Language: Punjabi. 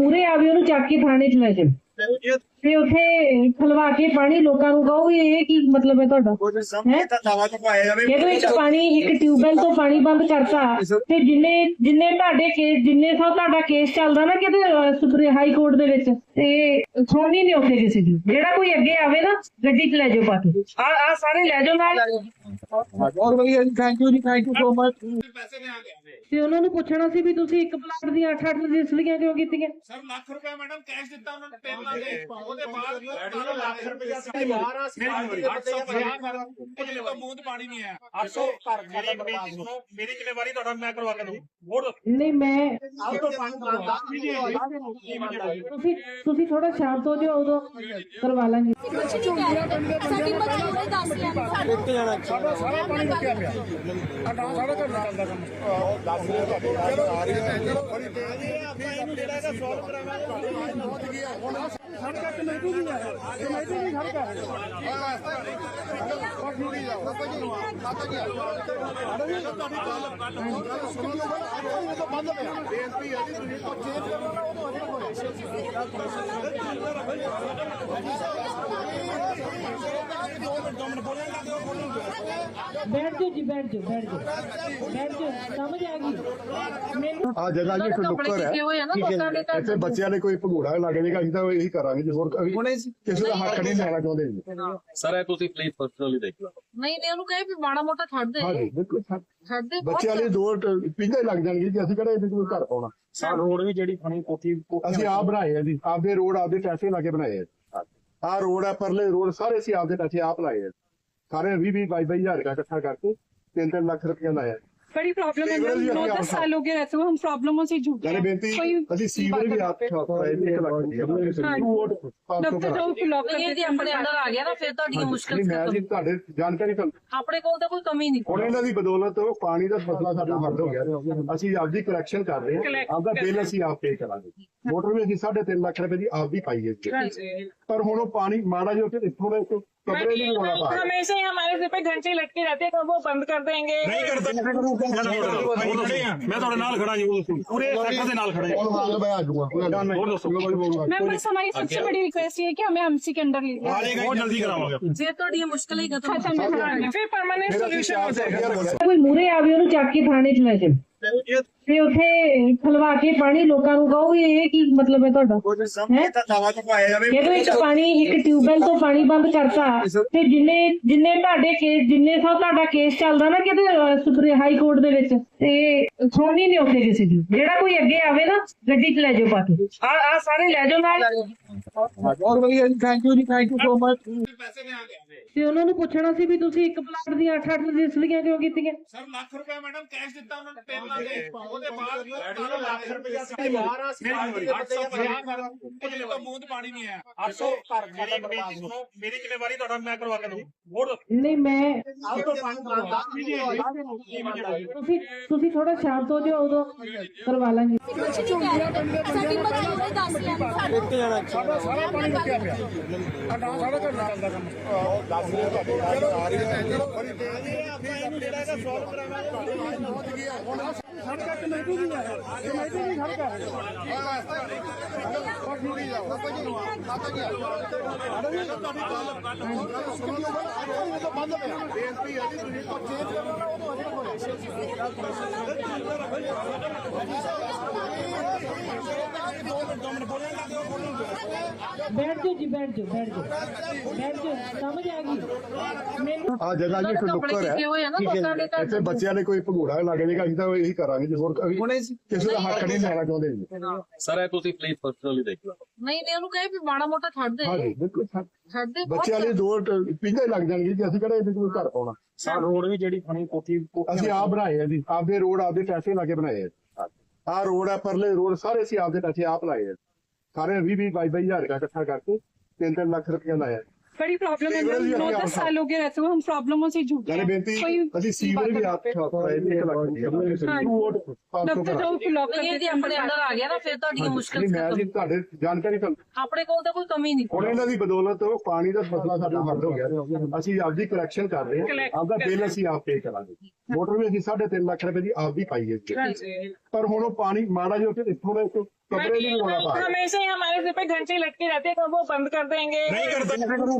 ਮੂਰੇ ਆਵੇ ਉਹਨੂੰ ਚੱਕ ਕੇ ਥਾਣੇ 'ਚ ਲੈ ਜਾਓ ਤੇ ਉੱਥੇ ਖਲਵਾ ਕੇ ਪਾਣੀ ਲੋਕਾਂ ਨੂੰ ਕਹੋ ਵੀ ਇਹ ਕੀ ਮਤਲਬ ਹੈ ਤੁਹਾਡਾ? ਹੈਂ? ਇਹਦੇ ਵਿੱਚ ਪਾਣੀ ਇੱਕ ਟਿਊਬਵੈਲ ਤੋਂ ਪਾਣੀ ਬੰਦ ਕਰਤਾ। ਤੇ ਜਿੰਨੇ ਜਿੰਨੇ ਤੁਹਾਡੇ ਕੇਸ ਜਿੰਨੇ ਸਭ ਤੁਹਾਡਾ ਕੇਸ ਚੱਲਦਾ ਨਾ ਕਿਤੇ ਸੁਪਰੀਮ ਹਾਈ ਕੋਰਟ ਦੇ ਵਿੱਚ ਤੇ ਸੁਣਨੀ ਨਹੀਂ ਉੱਥੇ ਕਿਸੇ ਦੀ ਜਿਹੜਾ ਕੋਈ ਅੱਗੇ ਆਵੇ ਨਾ ਗੱਡੀ 'ਚ ਲੈ ਜਾਓ ਪਾ ਕੇ। ਆ ਆ ਸਾਰੇ ਲੈ ਜਾਓ ਨਾਲ। ਬਹੁਤ ਵਧੀਆ ਜੀ ਥੈਂਕ ਯੂ ਜੀ ਥੈਂਕ ਯੂ ਸੋ ਮਚ ਤੇ ਉਹਨਾਂ ਨੂੰ ਪੁੱਛਣਾ ਸੀ ਵੀ ਤੁਸੀਂ ਇੱਕ ਪਲਾਟ ਦੀਆਂ 8-8 ਰਜਿਸਟਰੀਆਂ ਕਿਉਂ ਕੀਤੀਆਂ? ਸਰ ਲੱਖ ਰੁਪਏ ਮੈਡਮ ਕੈਸ਼ ਦਿੱਤਾ ਉਹਨਾਂ ਨੂੰ ਲੱਖ। ਦੇ ਉਹਦੇ ਬਾਅਦ ਲੱਖ ਰੁਪਏ ਸਾਡੇ ਬਾਹਰ ਆ ਮੇਰੀ 850 ਮੈਡਮ ਉਹਦੇ ਤੋਂ ਮੂੰਹ ਪਾਣੀ ਨਹੀਂ ਆਇਆ 800 ਘਰ ਮੇਰੀ ਮੇਰੀ ਜ਼ਿੰਮੇਵਾਰੀ ਤੁਹਾਡਾ ਮੈਂ ਕਰਵਾ ਕੇ ਦਊਂ ਵੋਟ ਨਹੀਂ ਮੈਂ ਆਪ ਤੋਂ ਪਾਣੀ ਤੁਸੀਂ ਤੁਸੀਂ ਥੋੜਾ ਸ਼ਾਂਤ ਹੋ ਜਾਓ ਉਦੋਂ ਕਰਵਾ ਲਾਂਗੇ। ਕੁਛ ਨਹੀਂ ਕਹਿ ਰਹੇ ਸਾਡੀ ਦੱਸ ਸਾਡੇ ਇੱਕ ਜਣਾ ਸਾਡਾ ਸਾਰਾ ਪਾਣੀ ਮੁੱਕਿਆ ਪਿਆ। ਸਾਡਾ ਸਾਡਾ ਘਰ ਚੱਲਦਾ ਕੰਮ। ਦੱਸ ਰਹੇ ਤੁਹਾਡੇ ਚਲੋ ਚਲੋ ਬੜੀ ਤੇਜ਼ੀ ਹੈ ਆਪਾਂ ਇਹਨੂੰ ਜਿਹੜਾ ਹੈਗਾ ਸੋਲਵ ਕਰਾਵਾਂਗੇ ਪਹੁੰਚ ਗਿਆ ਹੁਣ ਸੜਕਾਂ ਤੇ ਨਹੀਂ ਹੈ ਇਹ ਨਹੀਂ ਵੀ ਹੈ ਬਸ ਮੁੜੀ ਜਾਓ ਬਾਬਾ ਜੀ ਬਾਬਾ ਜੀ ਤੁਹਾਡੀ ਗੱਲ ਸੁਣੋ ਇਹ ਤਾਂ ਬੰਦ ਪਿਆ ਬੇਨਤੀ ਹੈ ਜੀ ਤੁਸੀਂ ਉਹ ਚੇਂਜ ਕਰੋ ਨਾ ਉਦੋਂ ਅਜੇ ਹੋਏ ਬੈਠ ਜਾਓ ਜੀ ਬੈਠ ਜਾਓ ਬੈਠ ਜਾਓ। ਬੈਠ ਜਾਓ ਸਮਝ ਆ ਗਈ। ਮੈਨੂੰ ਆ ਜਗ੍ਹਾ ਜੀ ਇੱਕ ਨੁੱਕਰ ਹੈ। ਇੱਥੇ ਬੱਚਿਆਂ ਨੇ ਕੋਈ ਭਗੂੜਾ ਲਾ ਕੇ ਨਹੀਂ ਅਸੀਂ ਤਾਂ ਇਹੀ ਕਰਾਂਗੇ ਜੀ। ਹੋਰ ਅਸੀਂ ਹੁਣੇ ਕਿਸੇ ਦਾ ਹੱਕ ਨਹੀਂ ਲੈਣਾ ਚਾਹੁੰਦੇ ਜੀ। ਸਰ ਇਹ ਤੁਸੀਂ ਪਲੀਜ਼ ਪਰਸਨਲੀ ਦੇਖ ਲਓ ਨਹੀਂ ਨਹੀਂ ਉਹਨੂੰ ਕਹੇ ਵੀ ਮਾੜਾ ਮੋਟਾ ਛੱਡ ਦੇ। ਹਾਂਜੀ ਬਿਲਕੁਲ ਸਾ- ਛੱਡ ਦੇ ਬੱਚਿਆਂ ਲਈ ਦੋ ਪਿੰਜਾ ਹੀ ਲੱਗ ਜਾਣਗੇ ਜੀ ਅਸੀਂ ਕਿਹੜਾ ਇਹਦੇ ਕੋਲ ਘਰ ਪਾਉਣਾ। ਸਾ ਰੋਡ ਵੀ ਜਿਹੜੀ ਫਣੀ ਕੋਠੀ ਅਸੀਂ ਆਪ ਬਣਾਏ ਆ ਜੀ ਆਪਦੇ ਰੋਡ ਆਪਦੇ ਪੈਸੇ ਲਾ ਕੇ ਬਣਾਏ ਆ ਆ ਰੋਡ ਆ, ਪਰਲੇ ਰੋਡ, ਸਾਰੇ ਅਸੀਂ ਆਪਦੇ ਪੈਸੇ ਆਪ ਲਾਏ ਆ। ਸਾਰੇ 20 20 22 ਹਜ਼ਾਰ ਰੁਪਇਆ ਇਕੱਠਾ ਕਰਕੇ 3-3 ਲੱਖ ਰੁਪਇਆ ਲਾਇਆ। बड़ी प्रॉब्लम है सीवरेज भी मैम नौ अपने दस आप साल हो गए रहते हुए हम प्रॉब्लमों से जूझ ਯਾਨੀ रहे हैं ਬੇਨਤੀ कोई ਅਸੀਂ ਸੀਵਰ ਵੀ ਆਪ ਛਾਪਾਏ ਇੱਕ ਲੱਖ ਰੁਪਇਆ ਤੂੰ ਵੋਟ 500 डॉक्टर ਕਰਾ जो ब्लॉक ਨਹੀਂ ਇਹਦੀ ਆਪਣੇ ਅੰਦਰ ਆ ਗਿਆ ਨਾ ਫਿਰ ਤੁਹਾਡੀਆਂ ਮੁਸ਼ਕਲ ਨਹੀਂ ਮੈਂ ਜੀ ਖਤਮ ਤੁਹਾਡੇ ਜਾਣਕਾਰੀ ਤੁਹਾਨੂੰ ਆਪਣੇ ਕੋਲ ਤਾਂ ਕੋਈ ਕਮੀ ਨਹੀਂ ਹੁਣ ਇਹਨਾਂ ਦੀ ਬਦੌਲਤ ਉਹ ਪਾਣੀ ਦਾ ਮਸਲਾ ਸਾਡਾ ਹੱਲ ਹੋ ਗਿਆ ਅਸੀਂ ਆਪਦੀ ਕਰੈਕਸ਼ਨ ਕਰ ਰਹੇ ਹਾਂ ਆਪਦਾ ਬਿੱਲ ਅਸੀਂ ਆਪ ਪੇ ਕਰਾਂਗੇ ਮੋਟਰ ਵੀ ਅਸੀਂ 3.5 ਲੱਖ ਰੁਪਏ ਦੀ ਆਪਦੀ ਪਾਈ ਹੈ ਜੀ। ਪਰ ਹੁਣ ਉਹ ਪਾਣੀ ਮਾੜਾ ਜਿਹਾ ਉੱਥੇ ਇੱਥੋਂ ਦਾ ਇੱਕ ਕਮਰੇ ਨਹੀਂ ਹੋਣਾ ਪਾ ਰਿਹਾ। हमेशा ही हमारे सिर पे घंटे लटके रहते हैं कब वो बंद कर देंगे ਨਹੀਂ ਕਰਦਾ ਮੈਂ ਤੁਹਾਡੇ ਨਾਲ ਖੜਾ ਜੀ ਪੂਰੇ ਸੈਕਟਰ ਦੇ ਨਾਲ ਖੜੇ ਹੁਣ ਹਾਲ ਮੈਂ ਆ ਜਾਊਗਾ ਹੋਰ ਦੱਸੋ मैम बस हमारी सबसे बड़ी रिक्वेस्ट ये है कि हमें एमसी के अंडर लीजिए ਆ ਜਾਏਗਾ ਬਹੁਤ ਜਲਦੀ ਕਰਾਵਾਂਗੇ ਜੇ ਤੁਹਾਡੀਆਂ ਮੁਸ਼ਕਲਾਂ ਹੀ ਖਤਮ खत्म नहीं कराएंगे फिर परमानेंट ਫਿਰ ਅਸੀਂ सोल्यूशन हो ਚਾਰ जाएगा ਸੌ ਕੋਈ ਮੂਰੇ ਆਵੇ ਉਹਨੂੰ ਚੱਕ ਕੇ ਥਾਣੇ 'ਚ ਲੈ ਜਾਓ ਤੇ ਉੱਥੇ ਖਲਵਾ ਕੇ ਪਾਣੀ ਲੋਕਾਂ ਨੂੰ ਕਹੋ ਵੀ ਇਹ ਕੀ ਮਤਲਬ ਹੈ ਤੁਹਾਡਾ? ਹੈਂ? ਇਹਦੇ ਵਿੱਚ ਪਾਣੀ ਇੱਕ ਟਿਊਬਵੈਲ ਤੋਂ ਪਾਣੀ ਬੰਦ ਕਰਤਾ ਤੇ ਜਿੰਨੇ ਜਿੰਨੇ ਤੁਹਾਡੇ ਕੇਸ ਜਿੰਨੇ ਸਭ ਤੁਹਾਡਾ ਕੇਸ ਚੱਲਦਾ ਨਾ ਕਿਤੇ ਸੁਪਰੀਮ ਹਾਈ ਕੋਰਟ ਦੇ ਵਿੱਚ ਤੇ ਸੁਣਨੀ ਨਹੀਂ ਉੱਥੇ ਕਿਸੇ ਦੀ। ਜਿਹੜਾ ਕੋਈ ਅੱਗੇ ਆਵੇ ਨਾ ਗੱਡੀ 'ਚ ਲੈ ਜਾਓ ਪਾ ਕੇ। ਆ ਆ ਸਾਰੇ ਲੈ ਜਾਓ ਨਾਲ। ਬਹੁਤ ਵਧੀਆ ਜੀ ਥੈਂਕ ਯੂ ਜੀ ਥੈਂਕ ਯੂ ਸੋ ਮਚ ਪੈਸੇ ਮੈਂ ਆ ਗਿਆ ਤੇ ਉਹਨਾਂ ਨੂੰ ਪੁੱਛਣਾ ਸੀ ਵੀ ਤੁਸੀਂ ਇੱਕ ਪਲਾਟ ਦੀਆਂ 8-8 ਰਜਿਸਟਰੀਆਂ ਕਿਉਂ ਕੀਤੀਆਂ? ਸਰ ਲੱਖ ਰੁਪਏ ਮੈਡਮ ਕੈਸ਼ ਦਿੱਤਾ ਉਹਨਾਂ ਨੂੰ ਲੱਖ ਦੇ। ਉਹਦੇ ਬਾਅਦ ਲੱਖ ਰੁਪਏ ਸਾਡੇ ਬਾਹਰ ਆ ਮੇਰੀ 850 ਮੈਡਮ ਉਹਦੇ ਤੋਂ ਮੂੰਹ ਤੇ ਪਾਣੀ ਨਹੀਂ ਆਇਆ 800 ਘਰ ਮੇਰੀ ਮੇਰੀ ਮੇਰੀ ਜ਼ਿੰਮੇਵਾਰੀ ਤੁਹਾਡਾ ਮੈਂ ਕਰਵਾ ਕੇ ਦਊਂ। ਵੋਟ ਨਹੀਂ ਮੈਂ ਆਪ ਤੋਂ ਪਾਣੀ ਤੁਸੀਂ ਤੁਸੀਂ ਥੋੜਾ ਸ਼ਾਂਤ ਹੋ ਜਾਓ ਉਦੋਂ ਕਰਵਾ ਲਾਂਗੇ। ਕੁਛ ਨਹੀਂ ਕਹਿ ਰਹੇ ਸਾਡੀ ਮਜਬੂਰੀ ਦੱਸ ਰਹੇ ਨੇ ਇੱਕ ਜਣਾ ਸਾਡਾ ਸਾਰਾ ਪਾਣੀ ਮੁੱਕਿਆ ਪਿਆ ਸਾਡਾ ਸਾਡਾ ਘਰ ਚੱਲਦਾ ਕੰਮ ਦੱਸ ਰਹੇ ਤੁਹਾਡੇ ਚਲੋ ਬੜੀ ਤੇਜ਼ੀ ਹੈ ਆਪਾਂ ਇਹਨੂੰ ਜਿਹੜਾ ਹੈਗਾ ਸੋਲਵ ਕਰਾਵਾਂਗੇ ਪਹੁੰਚ ਗਿਆ ਹੁਣ ਸੜਕਾਂ ਤੇ ਨਹੀਂ ਹੈ ਇਹ ਨਹੀਂ ਵੀ ਹੈ ਬਸ ਮੁੜੀ ਜਾਓ ਬਾਬਾ ਜੀ ਬਾਬਾ ਜੀ ਤੁਹਾਡੀ ਗੱਲ ਸੁਣੋ ਲਓ ਬੰਦ ਪਿਆ ਬੇਨਤੀ ਹੈ ਜੀ ਤੁਸੀਂ ਚੇਂਜ ਕਰੋ ਨਾ ਉਦੋਂ ਅਜੇ ਹੋਏ ਬੈਠ ਜਾਓ ਜੀ ਬੈਠ ਜਾਓ ਬੈਠ ਜਾਓ। ਬੈਠ ਜਾਓ ਸਮਝ ਆ ਗਈ। ਮੈਨੂੰ ਆ ਜਗ੍ਹਾ ਜੀ ਇੱਕ ਨੁੱਕਰ ਹੈ। ਕਿਤੇ ਹੋਏ ਆ ਨਾ ਲੋਕਾਂ ਦੇ ਘਰ ਇੱਥੇ ਬੱਚਿਆਂ ਨੇ ਕੋਈ ਭਗੂੜਾ ਲਾ ਕੇ ਨਹੀਂ ਅਸੀਂ ਤਾਂ ਇਹੀ ਕਰਾਂਗੇ ਜੀ ਹੋਰ ਕਿਸੇ ਦਾ ਹੱਕ ਨਹੀਂ ਲੈਣਾ ਚਾਹੁੰਦੇ ਜੀ। ਸਰ ਇਹ ਤੁਸੀਂ ਪਲੀਜ਼ ਪਰਸਨਲੀ ਦੇਖ ਲਓ ਨਹੀਂ ਨਹੀਂ ਉਹਨੂੰ ਕਹੇ ਵੀ ਮਾੜਾ ਮੋਟਾ ਛੱਡ ਦੇ। ਹਾਂਜੀ ਬਿਲਕੁਲ ਸਾ- ਛੱਡ ਦੇ ਬੱਚਿਆਂ ਲਈ ਦੋ ਪਿੰਜਾ ਹੀ ਲੱਗ ਜਾਣਗੇ ਜੀ ਅਸੀਂ ਕਿਹੜਾ ਇਹਦੇ ਕੋਲ ਘਰ ਪਾਉਣਾ। ਸਾ ਰੋਡ ਵੀ ਜਿਹੜੀ ਫਣੀ ਕੋਠੀ ਅਸੀਂ ਆਪ ਬਣਾਏ ਆ ਜੀ ਆਪਦੇ ਰੋਡ ਆਪਦੇ ਪੈਸੇ ਲਾ ਕੇ ਬਣਾਏ ਆ ਆ ਰੋਡ ਆ, ਪਰਲੇ ਰੋਡ, ਸਾਰੇ ਅਸੀਂ ਆਪਦੇ ਪੈਸੇ ਆਪ ਲਾਏ ਆ। ਸਾਰੇ 20 20 22 ਹਜ਼ਾਰ ਇਕੱਠਾ ਕਰਕੇ 3-3 ਲੱਖ ਰੁਪਇਆ ਲਾਇਆ। बड़ी प्रॉब्लम है सीवरेज भी मैम नौ अपने आप दस साल हो गए रहते हुए हम प्रॉब्लमों से जूझ रहे ਯਾਨੀ हैं ਬੇਨਤੀ कोई ਅਸੀਂ ਸੀਵਰ ਵੀ ਆਪ ਛਾਪਾਏ ਇੱਕ ਲੱਖ ਰੁਪਇਆ ਤੂੰ ਵੋਟ 500 डॉक्टर ਕਰਾ जो ब्लॉक ਨਹੀਂ ਇਹਦੀ ਆਪਣੇ ਅੰਦਰ ਆ ਗਿਆ ਨਾ ਫਿਰ ਤੁਹਾਡੀਆਂ ਮੁਸ਼ਕਲ ਨਹੀਂ ਮੈਂ ਜੀ ਖਤਮ ਤੁਹਾਡੇ ਜਾਣਕਾਰੀ ਤੁਹਾਨੂੰ ਆਪਣੇ ਕੋਲ ਤਾਂ ਕੋਈ ਕਮੀ ਨਹੀਂ ਹੁਣ ਇਹਨਾਂ ਦੀ ਬਦੌਲਤ ਉਹ ਪਾਣੀ ਦਾ ਮਸਲਾ ਸਾਡਾ ਹੱਲ ਹੋ ਗਿਆ ਅਸੀਂ ਆਪਦੀ ਕਰੈਕਸ਼ਨ ਕਰ ਰਹੇ ਹਾਂ ਆਪਦਾ ਬਿੱਲ ਅਸੀਂ ਆਪ ਪੇ ਕਰਾਂਗੇ ਮੋਟਰ ਵੀ ਅਸੀਂ 3.5 ਲੱਖ ਰੁਪਏ ਦੀ ਆਪਦੀ ਪਾਈ ਹੈ ਜੀ। ਪਰ ਹੁਣ ਉਹ ਪਾਣੀ ਮਾੜਾ ਜਿਹਾ ਉੱਥੇ ਇੱਥੋਂ ਦਾ ਇੱਕ कमरे नहीं होना पाए हमेशा ही हमारे सिर पे घंटे लटके रहते हैं कब वो बंद कर देंगे ਨਹੀਂ ਕਰਦਾ